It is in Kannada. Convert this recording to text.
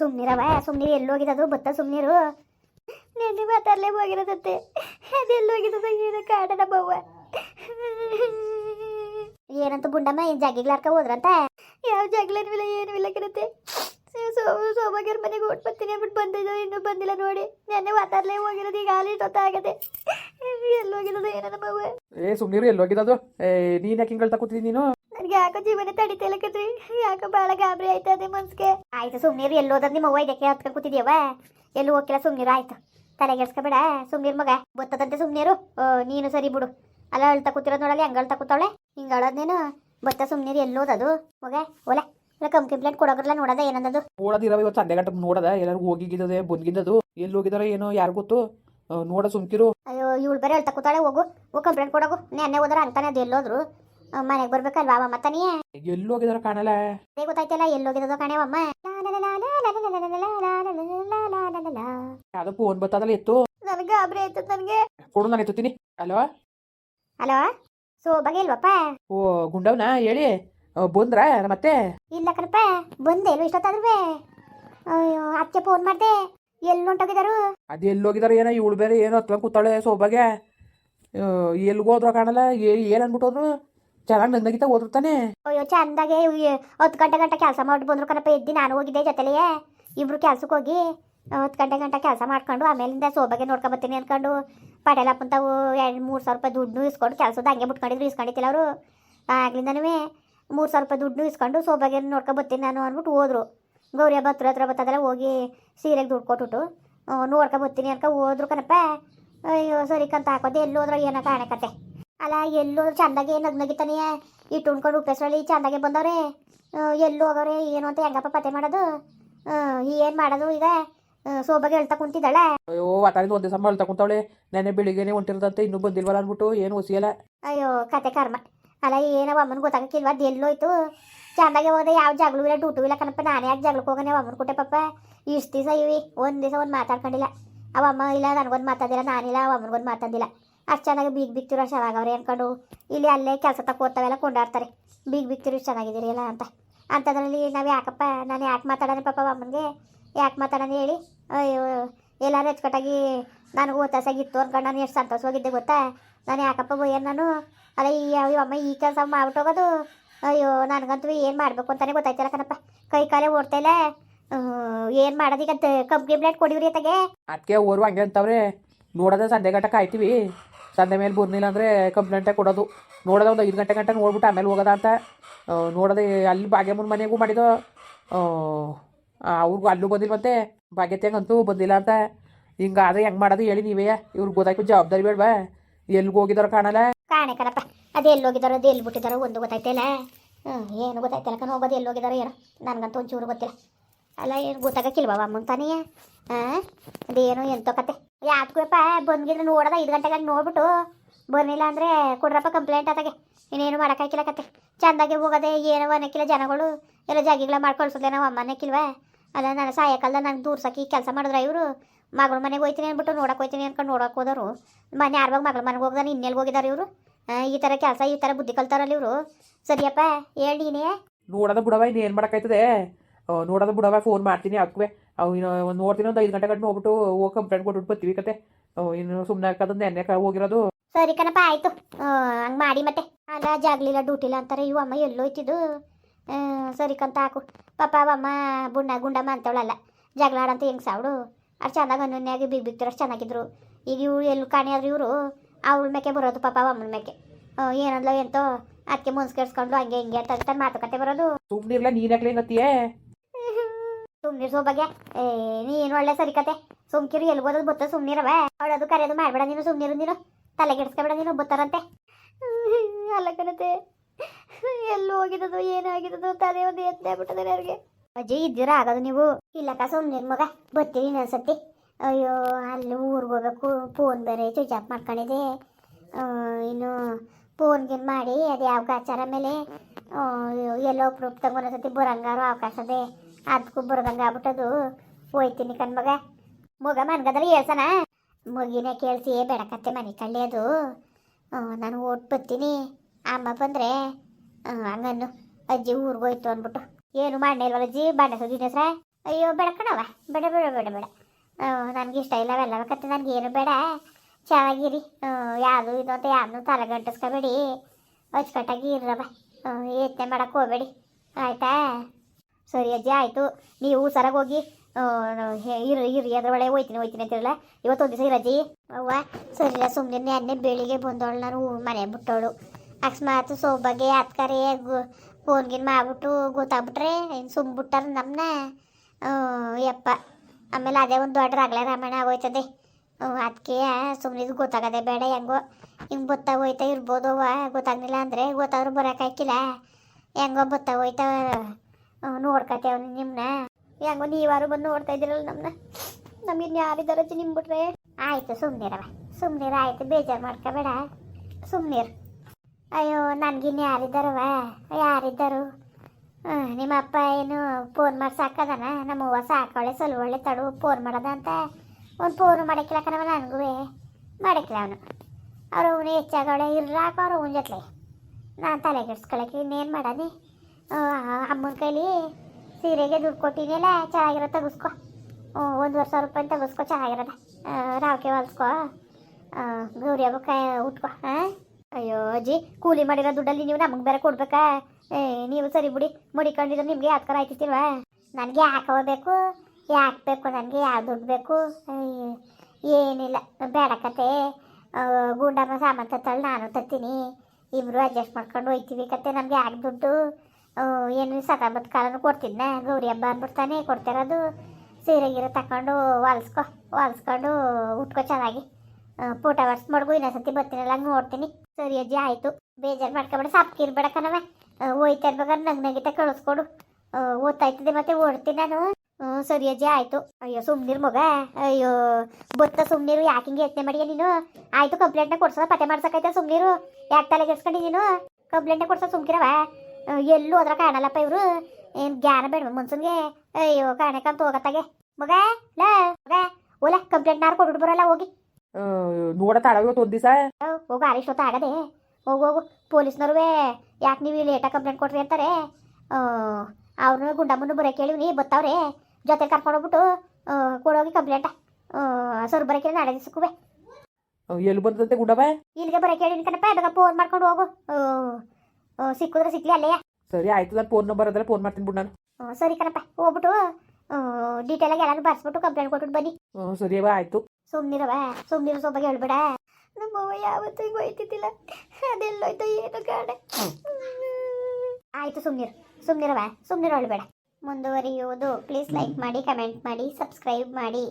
ಸುಮ್ನಿರವ, ಸುಮ್ನಿರು ಎಲ್ಲೋಗಿದ್ದದು ಬತ್ತ ಸುಮ್ನಿರು. ನೆನ್ನೆ ಮಾತಾಡಲೇ ಹೋಗಿರೋದತ್ತೆ ಅದೆಲ್ಲೋಗಿದ್ದದ ಏನು ಕಾಡನ ಬವ್ವ. ಏನಂತ ಬುಂಡಮ್ಮ ಏನು ಜಾಗಿಗ್ಲಾರ್ಕ ಹೋದ್ರಂತ? ಯಾವ ಜಾಗ್ಲನ್ವಿಲ್ಲ ಏನು ಇಲ್ಲ ಕಿರತ್ತೆ ಸೋಮಗಿರ ಮನೆಗೆ ಓಟ್ ಬರ್ತೀನಿ ಅಂದ್ಬಿಟ್ಟು ಬಂದಿದ್ದು ಇನ್ನೂ ಬಂದಿಲ್ಲ ನೋಡಿ. ನೆನ್ನೆ ಮಾತಾಡಲೇ ಹೋಗಿರೋದು, ಈಗ ಹಾಲಿ ಆಗದೆ. ಎಲ್ಲೋಗಿರೋದು ಏನನ್ನ ಬವ್ವ? ಏ ಸುಮ್ಮನಿರು ಎಲ್ಲೋಗಿದ್ದದು. ಏ, ನೀನು ಯಾಕೆ ಹಿಂಗೆ ಕೂತಿದ್ದೀನಿ ನೀನು? ನನಗೆ ಯಾಕೋ ಜೀವನ ತಡಿತಿಲ್ಲ ಕತ್ರಿ ಯಾಕೋ ಬಾಳ ಗಾಬರಿ ಆಯ್ತದೆ ಮನ್ಸಿಗೆ. ಆಯ್ತು ಸುಮ್ನೀರು ಎಲ್ಲೋದದ್ ನಿಮ್ಮ ಅವ್ವ ಇದಕ್ಕೆ ಹತ್ಕ ಕೂತಿದ್ಯವ ಎಲ್ಲೂ ಹೋಗಿಲ್ಲ ಸುಮ್ನೀರು ಆಯ್ತು. ತಲೆಗೆಡ್ಸ್ಕೊಬೇಡ ಸುಮ್ನೀರ್ ಮಗ. ಬತ್ತದಂತೆ ಸುಮ್ನೀರು. ನೀನು ಸರಿ ಬಿಡು. ಅಲ್ಲ ಅಳ್ತಾ ಕೂತಿರೋದು ನೋಡಲ್ಲ ಹೆಂಗ್ ಅಳ್ತಾ ಕೂತಾವಳೆ? ಹಿಂಗ ಅಳೋದ್ನೇನು? ಬತ್ತ ಸುಮ್ನೀರು ಎಲ್ಲೋದದು ಮಗ ಓಲೆ ಕಮ್ ಕಂಪ್ಲೇಂಟ್ ಕೊಡೋಗ್ರಲ್ಲ ನೋಡದ ಏನಂದದು? ನೋಡದಿರವ ಇವತ್ತು ಸಂಡೆ ಗಂಟೆ ನೋಡದ? ಎಲ್ಲರೂ ಹೋಗಿದ್ದದೆ ಬಂದಿದ್ದದು. ಎಲ್ಲಿ ಹೋಗಿದಾರ ಏನೋ ಯಾರು ಗೊತ್ತು? ನೋಡ ಸುಮ್ಕಿರು. ಅಯ್ಯೋ ಇವಳು ಬೇರೆ ಅಳ್ತಾ ಕೂತಾಳೆ ಹೋಗು. ಓ ಕಂಪ್ಲೇಂಟ್ ಕೊಡೋಗು. ನೆನ್ನೆ ಹೋದ್ರ ಅಂತಾನೆ ಅದು ಎಲ್ಲೋದ್ರು ಮನೆಗೆ ಬರ್ಬೇಕಲ್ವಾ ಅವ ಮತ್ತ ನೀ ಎಲ್ಲಿ ಹೋಗಿದಾರ ಕಾಣಲ್ಲ ಅದೇ ಗೊತ್ತಾಯ್ತಲ್ಲ ಎಲ್ಲೋಗಿರೋದು ಕಣೇವಮ್ಮ ಯಾವ್ದೋ ಫೋನ್ ಬರ್ತದಲ್ಲ ಎತ್ತು ನನಗೆ ಗಾಬರಿ ಆಯ್ತದ ನನಗೆ ಕೊಡು ನಾನು ಎತ್ತುತ್ತೀನಿ ಅಲ್ವಾ ಹಲೋ ಸೋಬಾಗೆ ಇಲ್ವಪ್ಪ ಓ ಗುಂಡವ್ನ ಹೇಳಿ ಬಂದ್ರ ಮತ್ತೆ ಇಲ್ಲ ಕಣಪ್ಪ ಬಂದೆ ಇಲ್ವ ಇಷ್ಟೊತ್ತಾದ್ರೂ ಅಯ್ಯೋ ಅತ್ತೆ ಫೋನ್ ಮಾಡ್ದೆ ಎಲ್ಲಿ ಹೊಂಟೋಗಿದಾರು ಅದು ಎಲ್ಲಿ ಹೋಗಿದಾರ ಏನೋ ಇವಳು ಬೇರೆ ಏನೋ ಹತ್ಕೊಂಡ್ ಕೂತಾಳೆ ಸೋಬಾಗೆ ಎಲ್ಲಿಗೋದ್ರು ಕಾಣಲ್ಲ ಏನ್ ಅನ್ಬಿಟ್ಟೋದ್ರು ಚೆನ್ನಾಗಿ ನಂದಾಗಿತ್ತ ಓದಿರ್ತಾನೆ ಅಯ್ಯೋ, ಚಂದಾಗೆ ಹತ್ತು ಗಂಟೆ ಗಂಟೆ ಕೆಲಸ ಮಾಡಿ ಬಂದ್ರು ಕಣಪ್ಪ, ಎದ್ದಿ ನಾನು ಹೋಗಿದ್ದೆ ಜೊತೆಲೆಯೇ ಇಬ್ರು ಕೆಲ್ಸಕ್ಕೆ ಹೋಗಿ ಹತ್ತು ಗಂಟೆ ಗಂಟೆ ಕೆಲಸ ಮಾಡ್ಕೊಂಡು ಆಮೇಲಿಂದ ಸೋಬಾಗೆ ನೋಡ್ಕೊಂಬತ್ತೀನಿ ಅನ್ಕೊಂಡು ಪಟೇಲಪ್ಪನ್ ತಾವು ಎರಡು ಮೂರು ಸಾವಿರ ರೂಪಾಯಿ ದುಡ್ಡು ಇಸ್ಕೊಂಡು ಕೆಲಸದ ಹಂಗೆ ಬಿಟ್ಕೊಂಡಿದ್ರು ಇಸ್ಕೊಂಡಿದ್ದಿಲ್ಲ ಅವರು. ಆಗ್ಲಿಂದನೂ ಮೂರು ಸಾವಿರ ರೂಪಾಯಿ ದುಡ್ಡು ಇಸ್ಕೊಂಡು ಸೋಬಾಗೆ ನೋಡ್ಕೊಂಬತ್ತೀನಿ ನಾನು ಅಂದ್ಬಿಟ್ಟು ಹೋದ್ರು. ಗೌರಿ ಹಬ್ಬ ಹತ್ರ ಹತ್ರ ಬರ್ತದಲ್ಲ ಹೋಗಿ ಸೀರೆಗೆ ದುಡ್ಡು ಕೊಟ್ಬಿಟ್ಟು ನೋಡ್ಕೊಂಬತ್ತೀನಿ ಅನ್ಕ ಹೋದ್ರು ಕಣಪ್ಪ. ಅಯ್ಯೋ, ಸರಿ ಕಂತ ಹಾಕೋದೆ, ಎಲ್ಲಿ ಹೋದ್ರ ಏನೋ ಕಾಣಕತ್ತೆ ಅಲ್ಲ ಎಲ್ಲೂ ಚಂದಾಗೆ ನಗ್ ನಗಿತಾನೆ. ಇಟ್ಟು ಉಣ್ಕೊಂಡು ಉಪ್ಪೆಸ್ರಳ್ಳಿ ಚಂದಾಗೆ ಬಂದವ್ರೆ. ಎಲ್ಲೂ ಹೋಗವ್ರೆ ಏನು ಅಂತ ಹೆಂಗಪ್ಪ ಪತ್ತೆ ಮಾಡೋದು? ಏನು ಮಾಡೋದು ಈಗ? ಸೋಬಾಗೆ ಹೇಳ್ತಾ ಕುಂತಿದ್ದಾಳೆ. ಅಯ್ಯೋ ವಾತಾವರಣ ಒಂದೇ ದಿವಸ ಹೇಳ್ತಾ ಕುಂತಾವಳೆ. ನೆನೆ ಬೆಳಿಗ್ಗೆನೆ ಹೊಂಟಿರದಂತೆ ಇನ್ನೂ ಬಂದಿಲ್ವಲ್ಲ ಅಂದ್ಬಿಟ್ಟು ಏನು ಹೊಸಿಯಲ್ಲ ಅಯ್ಯೋ ಕತೆ ಕರ್ಮ. ಅಲ್ಲ ಏನವ ಅಮ್ಮನ ಗೊತ್ತಾಗಕ್ಕಿಲ್ವ? ಅದು ಎಲ್ಲೋಯ್ತು ಚಂದಾಗೆ ಹೋದೆ ಯಾವ ಜಗಳು ಇಲ್ಲ ಡೂಟು ಇಲ್ಲ ಕಣಪ್ಪ. ನಾನೇ ಯಾಕೆ ಜಗಳಕ್ಕೆ ಹೋಗನೆ ಅಮ್ಮನ ಕೊಟ್ಟೆ ಪಪ್ಪ ಇಷ್ಟು ದಿವಸ ಇವಿ. ಒಂದು ದಿವಸ ಒಂದು ಮಾತಾಡ್ಕೊಂಡಿಲ್ಲ. ಅವ ಅಮ್ಮ ಇಲ್ಲ ನನಗೊಂದು ಮಾತಾಡಿಲ್ಲ ನಾನಿಲ್ಲ ಅವ ಅಮ್ಮನಿಗೊಂದು ಮಾತಾಡಿಲ್ಲ ಅಷ್ಟು ಚೆನ್ನಾಗಿ ಬೀಗ್ ಬಿಕ್ತಿರೋ ಚೆನ್ನಾಗವ್ರೆ ಅನ್ಕೊಂಡು ಇಲ್ಲಿ ಅಲ್ಲೇ ಕೆಲಸ ತಕ್ಕೋತಾವೆಲ್ಲ ಕೊಂಡಾಡ್ತಾರೆ. ಬೀಗ್ ಬಿಕ್ತಿರೋ ಚೆನ್ನಾಗಿದ್ದೀರಿ ಎಲ್ಲ ಅಂತ. ಅಂಥದ್ರಲ್ಲಿ ನಾವು ಯಾಕಪ್ಪ ನಾನು ಯಾಕೆ ಮಾತಾಡೋಣ ಪಾಪ ಅಮ್ಮನಿಗೆ? ಯಾಕೆ ಮಾತಾಡೋಣ ಹೇಳಿ? ಅಯ್ಯೋ, ಎಲ್ಲರೂ ಹೆಚ್ಚುಕಟ್ಟಾಗಿ ನಾನು ಓದಾಸಾಗಿತ್ತು ಅನ್ಕೊಂಡು ನಾನು ಎಷ್ಟು ಸಂತೋಷವಾಗಿದ್ದೆ ಗೊತ್ತಾ? ನಾನು ಯಾಕಪ್ಪ ಬಯ್ಯನ್ ನಾನು? ಅಲ್ಲ ಈ ಅಯ್ಯೋ ಅಮ್ಮ ಈ ಕೆಲಸ ಮಾಡ್ಬಿಟ್ಟು ಅಯ್ಯೋ, ನನಗಂತೂ ಏನು ಮಾಡಬೇಕು ಅಂತಾನೆ ಗೊತ್ತಾಯ್ತಲ್ಲ ಕಣಪ್ಪ. ಕೈ ಕಾಲೇ ಓಡ್ತಾಯಿಲ್ಲ ಏನು ಮಾಡೋದೀಗ ಕಂಪ್ನಿ ಬ್ಲೇಡ್ ಕೊಡಿವ್ರಿ ಅತ್ತಾಗೆ? ಅದಕ್ಕೆ ಓರ್ವ ಹಂಗೆ ಅಂತವ್ರೆ. ನೋಡೋದೇ ಸಂಜೆ ಗಂಟೆ ಕಾಯ್ತೀವಿ. ಸಂಡೆ ಮೇಲೆ ಬರ್ನಿಲ್ಲ ಅಂದರೆ ಕಂಪ್ಲೇಂಟೇ ಕೊಡೋದು. ನೋಡೋದ ಒಂದು ಐದು ಗಂಟೆ ಗಂಟೆ ನೋಡ್ಬಿಟ್ಟು ಆಮೇಲೆ ಹೋಗೋದ ಅಂತ. ನೋಡೋದೆ ಅಲ್ಲಿ ಭಾಗ್ಯಮ್ಮನ ಮನೆಗೂ ಮಾಡಿದೋ ಅವ್ರಿಗೂ ಅಲ್ಲೂ ಬಂದಿಲ್ಲ ಬಂದಿಲ್ವಂತೆ ಭಾಗ್ಯತೆಗಂತೂ ಬಂದಿಲ್ಲ ಅಂತ. ಹಿಂಗಾದ್ರೆ ಹೆಂಗೆ ಮಾಡೋದು ಹೇಳಿ ನೀವೇ. ಇವ್ರಿಗೆ ಗೊತ್ತಾಯ್ತು ಜವಾಬ್ದಾರಿ ಬೇಡವಾ. ಎಲ್ಲಿಗೆ ಹೋಗಿದಾರೋ ಕಾಣಲ್ಲ. ಕಾಣೆ ಕಣಪ್ಪ. ಅದು ಎಲ್ಲಿ ಹೋಗಿದಾರೋ, ಅದು ಎಲ್ಲಿ ಬಿಟ್ಟಿದಾರೋ ಒಂದು ಗೊತ್ತಾಯ್ತಲ್ಲ. ಹ್ಞೂ ಏನು ಗೊತ್ತಾಯ್ತಲ್ಲ ಕಣ, ಹೋಗೋದು ಎಲ್ಲಿ ಹೋಗಿದಾರೋ ಏನೋ. ನನಗಂತೂ ಒಂಚೂರು ಗೊತ್ತಿಲ್ಲ. ಅಲ್ಲ, ಏನು ಗೊತ್ತಾಗಕ್ಕಿಲ್ವ ಅಮ್ಮನ ತಾನೇ? ಹಾಂ ಅದೇನು ಎಂತ ಕತೆ. ಯಾತ್ಕೂಯಪ್ಪ ಬಂದ್ಗಿದ್ರೆ ನೋಡೋದ, ಐದು ಗಂಟೆಗೆ ನೋಡ್ಬಿಟ್ಟು ಬರ್ನಿಲ್ಲ ಅಂದರೆ ಕೊಡ್ರಪ್ಪ ಕಂಪ್ಲೇಂಟ್ ಅದಾಗೆ ಇನ್ನೇನು ಮಾಡೋಕ್ಕಾಗಿಲ್ಲ ಕತೆ. ಚಂದಾಗೆ ಹೋಗೋದೆ ಏನೋ ಅನ್ನಕ್ಕಿಲ್ಲ ಜನಗಳು. ಎಲ್ಲ ಜಾಗಿಗಳ ಮಾಡಿ ಕಳ್ಸೋದೇ ನಾವು ಅಮ್ಮ ಅನ್ನಕ್ಕಿಲ್ವ ಅಲ್ಲ, ನಾನು ಸಾಯಂಕಾಲದ ನಂಗೆ ದೂರ್ಸಕ್ಕೆ ಕೆಲಸ ಮಾಡಿದ್ರೆ ಇವರು. ಮಗಳ ಮನೆಗೆ ಹೋಯ್ತೀನಿ ಅಂದ್ಬಿಟ್ಟು ನೋಡಕ್ಕೆ ಹೋಯ್ತೀನಿ ಅನ್ಕೊಂಡು ನೋಡಕ್ಕೆ ಹೋದವರು. ಮನೆ ಯಾರ್ವಾಗ ಮಗಳ ಮನೆಗೆ ಹೋಗ್ದಾನೆ ಇನ್ನೆಲ್ಲಿ ಹೋಗಿದ್ದಾರೆ ಇವರು? ಈ ಥರ ಕೆಲಸ, ಈ ಥರ ಬುದ್ಧಿ ಕಲ್ತಾರಲ್ಲ ಇವರು. ಸರಿಯಪ್ಪ, ಹೇಳಿ ನೀನೇ. ನೋಡೋದ ಬಿಡವ ಇನ್ನು ಏನು ಮಾಡೋಕ್ಕಾಯ್ತದೆ ನೋಡೋದ ಬಿಡವ ಫೋನ್ ಮಾಡ್ತೀನಿ ಹಾಕುವೆ. ಅವು ಇನ್ನು ಒಂದು ನೋಡ್ತೀನಿ ಒಂದು ಐದು ಗಂಟೆ ಗಂಟೆ ಹೋಗ್ಬಿಟ್ಟು ಹೋಗಿ ಕಂಪ್ಲೇಂಟ್ ಕೊಟ್ಬಿಟ್ಟು ಬರ್ತೀವಿ ಕತೆ. ಇನ್ನು ಸುಮ್ಮನೆ ಹಾಕೋದು ನೆನ್ನೆ ಹೋಗಿರೋದು. ಸರಿ ಕಣಪ್ಪ ಆಯಿತು. ಹಂಗೆ ಮಾಡಿ ಮತ್ತೆ. ಅಲ್ಲ ಜಾಗ್ಲಿಲ್ಲ ಡ್ಯೂಟಿಲ್ಲ ಅಂತಾರೆ. ಇವಮ್ಮ ಅಮ್ಮ ಎಲ್ಲೋಯ್ತಿದ್ದು ಸರಿ ಕಂತ ಹಾಕು. ಪಾಪ ಅವಮ್ಮ ಬುಣ್ಣ ಗುಂಡಮ್ಮ ಅಂತವಳಲ್ಲ ಜಗಳ ಆಡಂತ ಹೆಂಗೆ ಸಾವಡು? ಅಷ್ಟು ಚೆನ್ನಾಗ ಅನ್ಯೋನ್ಯಾಗಿ ಬಿಗ್ ಬಿಗ್ತಾರೆ ಅಷ್ಟು ಚೆನ್ನಾಗಿದ್ರು. ಈಗ ಇವ್ರು ಎಲ್ಲೂ ಕಾಣಿ ಆದ್ರೆ ಇವರು ಅವಳ ಮೇಕೆ ಬರೋದು ಪಾಪ ಅವಮ್ಮನ ಮೇಕೆ. ಏನಲ್ಲ ಎಂತೋ ಅದಕ್ಕೆ ಮುನ್ಸ್ಕರಿಸ್ಕೊಂಡು ಹಂಗೆ ಹಿಂಗೆ ಅಂತ ಮಾತುಕತೆ ಬರೋದು. ಸುಮ್ಮನಿರ್ಲ ನೀನು ಯಾಕೆ ಹಿಂಗತ್ತೀಯೇ ಸುಮ್ನಿರ್ ಸೋಬಗೆ. ಏ ನೀನು ಒಳ್ಳೆ ಸರಿ ಕತೆ? ಸುಮ್ಕಿರು, ಎಲ್ಲಿ ಓದೋದು ಬತ್ತ ಸುಮ್ನಿರವ? ಅವಳದು ಕರೆಯೋದು ಮಾಡ್ಬೇಡ ನೀನು, ಸುಮ್ನಿರು ನೀನು. ತಲೆ ಕೆಡಿಸ್ಕೊಬೇಡ ನೀನು ಬತ್ತಾರಂತೆ ಅಲ್ಲ ಕಣತೆ. ಎಲ್ಲಿ ಹೋಗಿದ್ದು ಏನಾಗಿದ್ದು ತಲೆ ಒಂದು ಎತ್ತೆ ಆಗ್ಬಿಟ್ಟದೆ ಅವ್ರಿಗೆ ಅಜ್ಜಿ, ಇದ್ದೀರ? ಆಗೋದು ನೀವು. ಇಲ್ಲಕ್ಕ, ಸುಮ್ನಿರ್ ಮಗ. ಬರ್ತೀವಿ ಇನ್ನೊಂದ್ಸತಿ ಅಯ್ಯೋ, ಅಲ್ಲಿ ಊರಿಗೆ ಹೋಗ್ಬೇಕು. ಫೋನ್ ಬೇರೆ ಸ್ವಿಚ್ ಆಫ್ ಮಾಡ್ಕೊಂಡಿದೆ ಇನ್ನು ಫೋನ್ ಫೋನ್ಗಿನ್ ಮಾಡಿ, ಅದು ಯಾವ ಕಾಚಾರ ಮೇಲೆ ಎಲ್ಲೋ ಪ್ರೂಫ್ ತಗೊಂಡೊಂದ್ಸತಿ ಬರಂಗಾರು ಅವಕಾಶದೆ. ಅದಕ್ಕೂ ಬರೋದಂಗ ಆಗ್ಬಿಟ್ಟದು. ಹೋಯ್ತೀನಿ ಕಣ್ಮಗ ಮಗ. ಮನ್ಗದಲ್ಲಿ ಹೇಳ್ಸನ. ಮಗಿನ ಕೇಳಿಸಿ ಬೇಡಕತ್ತೆ ಮನೆ ಕಳ್ಳಿ ಅದು. ಆ, ನಾನು ಓಟ್ ಬರ್ತೀನಿ. ಅಮ್ಮ ಬಂದರೆ ಹಂಗನ್ನು ಅಜ್ಜಿ ಊರಿಗೆ ಹೋಯ್ತು ಅಂದ್ಬಿಟ್ಟು. ಏನು ಮಾಡನೇ ಇಲ್ವಲ್ಲ ಅಜ್ಜಿ? ಬಾಂಡೆ ಸೋದಿನ ಸರ ಅಯ್ಯೋ ಬೇಡ ಕಣವ ಬೇಡ ಬೇಡ ಬೇಡ ಬೇಡ. ನನಗೆ ಇಷ್ಟ ಇಲ್ಲ ಅವೆಲ್ಲ. ಬೇಕತ್ತೆ ನನಗೇನು ಬೇಡ. ಚೆನ್ನಾಗಿರಿ. ಯಾವುದು ಇದು ಅಂತ ಯಾರನ್ನೂ ತಲೆ ಗಂಟಿಸ್ಕೋಬೇಡಿ. ಅಚ್ಚುಕಟ್ಟಾಗಿ ಇರವ ಯತ್ನೆ ಮಾಡೋಕ್ಕೆ ಹೋಗಬೇಡಿ. ಆಯ್ತಾ? ಸರಿ, ಅಜ್ಜಿ ಆಯಿತು. ನೀವು ಸರಾಗ ಹೋಗಿ ಇರು ಇರಿ ಅದ್ರೊಳಗೆ ಹೋಯ್ತೀನಿ ಹೋಯ್ತೀನಿ ಅಂತಿರಲ್ಲ? ಇವತ್ತೊಂದು ದಿವಸ ಇರಜ್ಜಿ ಅವ್ವ ಸರಿಲ್ಲ ಸುಮ್ಮನೆ ನೆನ್ನೆ ಬೆಳಿಗ್ಗೆ ಬಂದವಳು, ನಾನು ಮನೆ ಬಿಟ್ಟವಳು. ಅಕಸ್ಮಾತ್ ಸೋಬಾಗೆ ಅತ್ಕರೆ ಫೋನ್ಗಿನ್ ಮಾಡ್ಬಿಟ್ಟು ಗೊತ್ತಾಗ್ಬಿಟ್ರೆ ಇನ್ನು ಸುಮ್ಬಿಟ್ಟಾರ ನಮ್ಮನ್ನ ಯಪ್ಪ. ಆಮೇಲೆ ಅದೇ ಒಂದು ದೊಡ್ಡ ರಗಳೆ ರಾಮಾಯಣ ಆಗೋಯ್ತದೆ. ಅದಕ್ಕೆ ಸುಮ್ಮನೆ ಗೊತ್ತಾಗದೆ ಬೇಡ, ಹೆಂಗೋ. ಹಿಂಗೆ ಬತ್ತಾ ಹೋಯ್ತಾ ಇರ್ಬೋದು ಅವ್ವ ಗೊತ್ತಾಗ್ಲಿಲ್ಲ ಅಂದರೆ ಗೊತ್ತಾದ್ರೂ ಬರೋಕ್ಕಾಗಿಲ್ಲ ಹೆಂಗೋ ಬತ್ತಾ ಹೋಯ್ತಾ ನೋಡ್ಕತ್ತೇವ್ ನಿಮ್ಮನ್ನ ಹೆಂಗೋ, ನೀವಾರು ಬಂದು ನೋಡ್ತಾ ಇದ್ದೀರಲ್ಲ ನಮ್ಮನ್ನ ನಮ್ಗಿನ್ ಯಾರಿದ್ದಾರ ನಿಮ್ ಬಿಟ್ರೆ? ಆಯ್ತು ಸುಮ್ಮನಿರವ ಸುಮ್ಮನಿರ ಆಯ್ತು, ಬೇಜಾರು ಮಾಡ್ಕೋಬೇಡ. ಸುಮ್ನಿರ್. ಅಯ್ಯೋ ನನ್ಗಿನ್ ಯಾರಿದ್ದಾರವ ಯಾರಿದ್ದರು? ನಿಮ್ಮ ಅಪ್ಪ ಏನು ಫೋನ್ ಮಾಡಿ ಸಾಕದನ? ನಮ್ಮ ಅವ್ವ ಸಾಕವಳೆ ಸ್ವಲ್ಪ ಒಳ್ಳೆ ತಡು ಫೋನ್ ಮಾಡೋದ ಅಂತ. ಒಂದು ಫೋನ್ ಮಾಡಕ್ಕಿಲ್ಲ ನನಗೂ ಮಾಡಕ್ಕಿಲ್ಲ ಅವನು. ಅವ್ರು ಅವನು ಹೆಚ್ಚಾಗವಳೆ, ಇರ್ಲಾಕ ಅವ್ರು ಉಂಜತ್ಲೆ ಜೊತೆ ನಾನು ತಲೆ ಕೆಡ್ಸ್ಕೊಳಕ್ಕೆ ಇನ್ನೇನು ಮಾಡಾನಿ ಅಮ್ಮನ ಕೈಲಿ ಸೀರೆಗೆ ದುಡ್ಡು ಕೊಟ್ಟಿನಿಲ್ಲ ಚೆನ್ನಾಗಿರೋ ತಗಸ್ಕೊ. ಒಂದು ವರ್ಷ ರೂಪಾಯಿ ತಗಸ್ಕೊ, ಚೆನ್ನಾಗಿರೋದ. ರಾವ್ಕೆ ಹೊಲ್ಸ್ಕೊ. ಗೌರಿ ಹಬ್ಬ ಕೈ ಉಟ್ಕೊ ಹಾಂ ಅಯ್ಯೋ ಅಜ್ಜಿ, ಕೂಲಿ ಮಾಡಿರೋ ದುಡ್ಡಲ್ಲಿ ನೀವು ನಮಗೆ ಬೇರೆ ಕೊಡ್ಬೇಕಾ? ಏ, ನೀವು ಸರಿ ಬಿಡಿ, ಮಡಿಕೊಂಡಿದ್ರೆ ನಿಮಗೆ ಥರ ಆಯ್ತಿಲ್ವಾ ನನಗೆ ಯಾಕೆ ಯಾಕೆ ಬೇಕು? ನನಗೆ ಯಾವ ದುಡ್ಡು ಬೇಕು? ಏನಿಲ್ಲ ಬೇಡಕತೆ ಗುಂಡಮ್ಮ ಸಾಮಾನು ತತ್ತಳು ನಾನು ತತ್ತೀನಿ ಇಬ್ಬರು ಅಡ್ಜಸ್ಟ್ ಮಾಡ್ಕೊಂಡು ಹೋಯ್ತೀವಿ ಕತೆ, ನಮಗೆ ಯಾಕೆ ದುಡ್ಡು? ಏನು ಸತಾಬತ್ ಕಾಲನು ಕೊಡ್ತಿದ್ನ? ಗೌರಿ ಹಬ್ಬ ಅಂದ್ಬಿಡ್ತಾನೆ, ಕೊಡ್ತಿರೋದು. ಸೀರೆ ಗೀರೆ ತಗೊಂಡು ಹೊಲ್ಸ್ಕೊ ಹೊಲ್ಸ್ಕೊಂಡು ಉಟ್ಕೊ ಚೆನ್ನಾಗಿ. ಫೋಟೋ ವಾಟ್ಸ್ ಮಾಡ್ಗು ಇನ್ನೊಂದ್ಸತಿ ಬರ್ತೀನಲ್ಲ, ಹಂಗೆ ನೋಡ್ತೀನಿ. ಸರಿ ಅಜ್ಜಿ, ಆಯಿತು. ಬೇಜಾರು ಮಾಡ್ಕೊಬೇಡ ಸಾಪ್ಕಿ ಇರ್ಬೇಡ ಕಣವ ಹೋಯ್ತಾ ಇರ್ಬೇಕಾದ್ರೆ ನಂಗೆ ನಗಿತ ಕಳಿಸ್ಕೊಡು. ಓದ್ತಾಯ್ತದೆ ಮತ್ತೆ ಓಡ್ತೀನಿ ನಾನು. ಹ್ಞೂ ಸರಿ ಅಜ್ಜಿ, ಆಯಿತು. ಅಯ್ಯೋ, ಸುಮ್ನಿರು ಮಗ. ಅಯ್ಯೋ, ಬತ್ತ ಸುಮ್ನಿರು, ಯಾಕೆ ಹಿಂಗೆ ಯೋಚನೆ ಮಾಡಿಯ ನೀನು? ಆಯಿತು ಕಂಪ್ಲೇಂಟ್ನ ಕೊಡ್ಸೋದ ಪತ್ತೆ ಮಾಡ್ಸಕೈತೆ ಸುಮ್ನಿರು? ಯಾಕೆ ತಲೆ ಕೆಡ್ಸ್ಕೊಂಡಿ ನೀನು ಕಂಪ್ಲೇಂಟ್ನ ಕೊಡ್ಸೋ ಸುಮ್ಕಿರವ ಎಲ್ಲೂ ಅದ್ರ ಕಾಣಲ್ಲಪ್ಪ ಇವರು. ಏನು ಜ್ಞಾನ ಬೇಡ ಮನ್ಸನ್ಗೆ. ಅಯ್ಯೋ ಕಾಣಕಂತ ಹೋಗತ್ತಾಗೆ ಮಗ ಲಾ ಮಗ. ಓಲ ಕಂಪ್ಲೇಂಟ್ ನಾರು ಕೊಡ್ಬಿಟ್ಟು ಬರಲ್ಲ ಹೋಗಿ. ನೋಡ ತಾಳ ಇವತ್ತು ಒಂದು ದಿವಸ? ಹೋಗು ಅರಿಷ್ಟೊತ್ತ ಆಗದೆ. ಹೋಗು ಹೋಗು. ಪೊಲೀಸ್ನವ್ರು ಯಾಕೆ ನೀವು ಲೇಟಾಗಿ ಕಂಪ್ಲೇಂಟ್ ಕೊಟ್ರಿ ಅಂತಾರೆ. ಅವ್ರನ್ನ ಗುಂಡಮ್ಮನ್ನು ಬರೋ ಕೇಳಿ ನೀ ಬತ್ತವ್ರೆ. ಜೊತೆ ಕರ್ಕೊಂಡು ಹೋಗ್ಬಿಟ್ಟು ಆ, ಕೊಡೋಗಿ ಕಂಪ್ಲೇಂಟ ಸರ್ ಕೇಳಿ ನಾಳೆ ದಿವಸಕ್ಕೂ ಎಲ್ಲಿ ಬಂದಂತೆ ಗುಂಡವ ಇಲ್ಲಿಗೆ ಬರೋ ಕೇಳಿ ಕಣಪ್ಪ. ಬೇಗ ಫೋನ್ ಮಾಡ್ಕೊಂಡು ಹೋಗು. ಸಿಕ್ಕಿದ್ರೆ ಸಿಕ್ಲಿ ಅಲ್ಲೇ. ಸರಿ ಆಯ್ತು ನಾನು ಫೋನ್ ನಂಬರ್ ಅದ್ರೆ ಫೋನ್ ಮಾಡ್ತೀನಿ ಬಿಡು ನಾನು. ಸರಿ ಕಣಪ್ಪ. ಹೋಗ್ಬಿಟ್ಟು ಡೀಟೇಲ್ ಆಗಿ ಎಲ್ಲಾನು ಬರ್ಸ್ಬಿಟ್ಟು ಕಂಪ್ಲೇಂಟ್ ಕೊಟ್ಬಿಟ್ಟು ಬನ್ನಿ. ಹ್ಞೂ ಸರಿ ಅವ ಆಯ್ತು. ಸುಮ್ಮನಿರವ ಸುಮ್ಮನಿರೋ ಸೊಬ್ಬಗೆ ಹೇಳ್ಬೇಡ. ನಮ್ಮವ್ವ ಯಾವತ್ತೂ ಹಿಂಗೆ ಹೋಯ್ತಿದ್ದಿಲ್ಲ. ಅದೆಲ್ಲೋಯ್ತು ಏನು ಕಾಣೆ? ಆಯಿತು ಸುಮ್ಮನಿರು ಸುಮ್ಮನಿರವ ಸುಮ್ಮನಿರೋ ಹೇಳ್ಬೇಡ. ಮುಂದುವರಿಯುವುದು ಪ್ಲೀಸ್ ಲೈಕ್ ಮಾಡಿ ಕಮೆಂಟ್ ಮಾಡಿ ಸಬ್ಸ್ಕ್ರೈಬ್ ಮಾಡಿ.